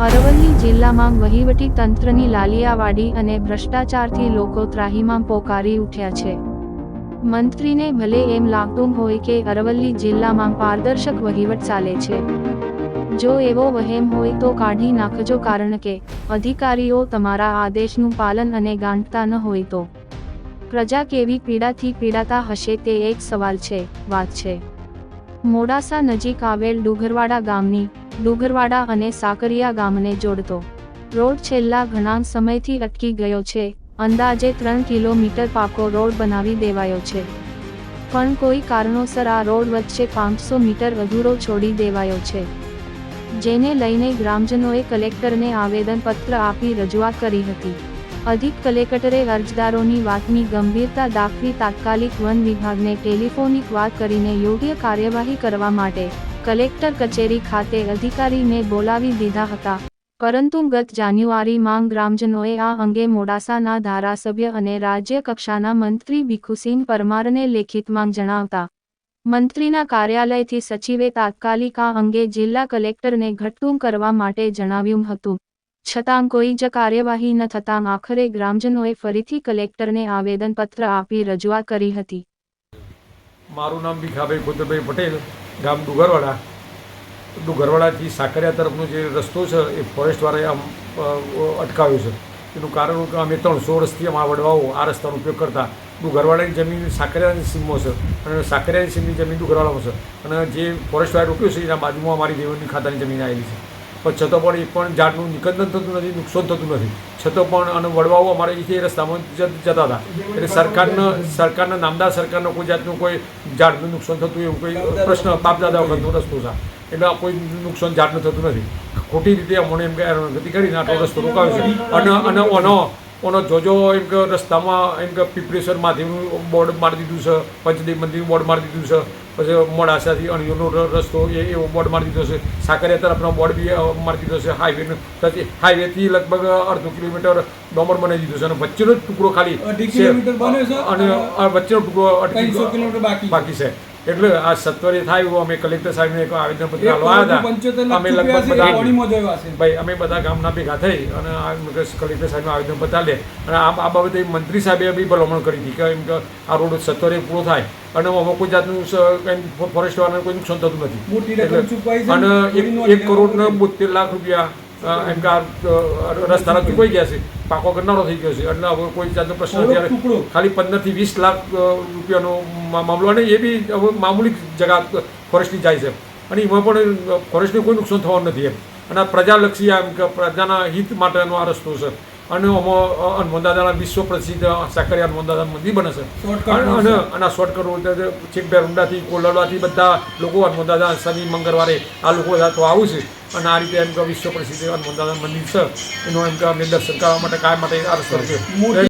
અરવલ્લી જિલ્લામાં વહીવટી તંત્રની લાલિયાવાડી અને ભ્રષ્ટાચારથી લોકો ત્રાહીમાં પોકારી ઉઠ્યા છે. મંત્રીને ભલે એમ લાગતું હોય કે અરવલ્લી જિલ્લામાં પારદર્શક વહીવટ ચાલે છે. જો એવો વહેમ હોય તો કાઢી નાખજો કારણ કે, અધિકારીઓ તમારા આદેશનું પાલન અને ગાંઠતા ન હોય તો. પ્રજા કેવી પીડાથી પીડાતા હશે તે એક સવાલ છે, વાત છે. મોડાસા નજીક આવેલ ડુગરવાડા ગામની ડુગરવાડા અને સાકરિયા ગામને જોડતો. રોડ છેલ્લા ઘણા સમયથી અટકી ગયો છે. અંદાજે ત્રણ કિલોમીટર પાકો રોડ બનાવી દેવાયો છે. પણ કોઈ કારણોસર આ રોડ વચ્ચે પાંચસો મીટર અધૂરો છોડી દેવાયો છે. જેને લઈને ગ્રામજનોએ કલેક્ટરને આવેદનપત્ર આપી રજૂઆત કરી હતી. અધિક કલેક્ટરે અરજદારોની વાતની ગંભીરતા દાખવી તાત્કાલિક વન વિભાગને ટેલિફોનિક વાત કરીને યોગ્ય કાર્યવાહી કરવા માટે કલેક્ટર કચેરી ખાતે અધિકારીને બોલાવી દીધા હતા. પરંતુ ગત જાન્યુઆરીમાં ગ્રામજનોએ આ અંગે મોડાસાના ધારાસભ્ય અને રાજ્ય કક્ષાના મંત્રી ભીખુસિંહ પરમારને લેખિતમાં જણાવતા, મંત્રીના કાર્યાલયથી સચિવે તાત્કાલિક આ અંગે જિલ્લા કલેક્ટરને ઘટતું કરવા માટે જણાવ્યું હતું. છતાં કોઈ જ કાર્યવાહી ન થતાં આખરે ગ્રામજનોએ ફરીથી કલેક્ટરને આવેદનપત્ર આપી રજૂઆત કરી હતી. મારું નામ ભીખાભાઈ ખુદરભાઈ પટેલ. ગામ ડુગરવાડા. ડુગરવાડાથી સાકરિયા તરફનો જે રસ્તો છે, એ ફોરેસ્ટવાળાએ આમ અટકાવ્યો છે. એનું કારણ કે અમે ત્રણસો વર્ષથી આ વડવાઓ આ રસ્તાનો ઉપયોગ કરતા. ડુગરવાડાની જમીન સાકરિયાની સીમમાં છે અને સાકરિયાની સીમની જમીન ડુગરવાડામાં છે. અને જે ફોરેસ્ટવાળાએ રોક્યું છે, એના બાજુમાં અમારી દેવની ખાતાની જમીન આવેલી છે. પણ છતાં પણ એક પણ ઝાડનું નિકંદન થતું નથી, નુકસાન થતું નથી. છતાં પણ અને વડવાઓ અમારે અહીંથી એ રસ્તામાં જતા હતા. એટલે સરકારના સરકારના, નામદાર સરકારનો કોઈ જાતનું કોઈ ઝાડનું નુકસાન થતું, એવું કોઈ પ્રશ્ન બાપદાદા વખતનો રસ્તો છે. એટલે કોઈ નુકસાન ઝાડનું થતું નથી. ખોટી રીતે અમને હેરાનગતિ કરીને આટલો રસ્તો રોકાવ્યો છે. અને અને ઓનો જોજો એમ કે રસ્તામાં એમ કે પીપળેશ્વર બોર્ડ મારી દીધું છે પંચદેવ મંદિરનું બોર્ડ મારી દીધું છે પછી મોડાસાથી અણિયોનો રસ્તો એ એવો બોર્ડ મારી દીધો છે. સાકરિયા તરફનો બોર્ડ બી મારી દીધો છે હાઈવે હાઈવેથી લગભગ અડધો કિલોમીટર ડોમર બનાવી દીધો છે અને વચ્ચેનો જ ટુકડો ખાલી અને આ વચ્ચેનો ટુકડો બાકી છે. એટલે આ સત્વરે થાય એવું અમે કલેક્ટર સાહેબને એક આવેદનપત્ર પંચોતેર હતા અમે લગભગ. ભાઈ અમે બધા ગામના ભેગા થઈ અને આ કલેક્ટર સાહેબનું આવેદન લે અને આ બાબતે મંત્રી સાહેબે બી ભલામણ કરી હતી કે એમ કે આ રોડ સત્વરે પૂરો થાય. અને આમાં કોઈ જાતનું સ- ફોરેસ્ટ વાળાને કોઈ નુકસાન થતું નથી. અને એક નોંધ કરોડ ને બોતેર લાખ રૂપિયા એમ કે રસ્તાના ચૂકવાઈ ગયા છે. પાકો કરનારો થઈ ગયો છે. એટલે હવે કોઈ જાતનો પ્રશ્ન નથી. ખાલી પંદરથી વીસ લાખ રૂપિયાનો મામલો અને એ બી હવે મામૂલી જગા ફોરેસ્ટની જાય છે. અને એમાં પણ ફોરેસ્ટને કોઈ નુકસાન થવાનું નથી એમ. અને પ્રજાલક્ષી એમ કે પ્રજાના હિત માટેનો આ રસ્તો છે. અને આમાં વિશ્વ પ્રસિદ્ધ સાકરિયા હનુમાનદાદા મંદિર બને છે. અને આના શોર્ટકટ. છેક બેરુંડાથી કોલરવાથી બધા લોકો હનુમાન દાદા શનિ મંગળવારે આ લોકો તો આવું છે. અને આ રીતે એમ કે વિશ્વ પ્રસિદ્ધ હનુમાન દાદા મંદિર છે. એનું એમ કે અમે દર્શન કરવા માટે કાય માટે આ રસ્તો છે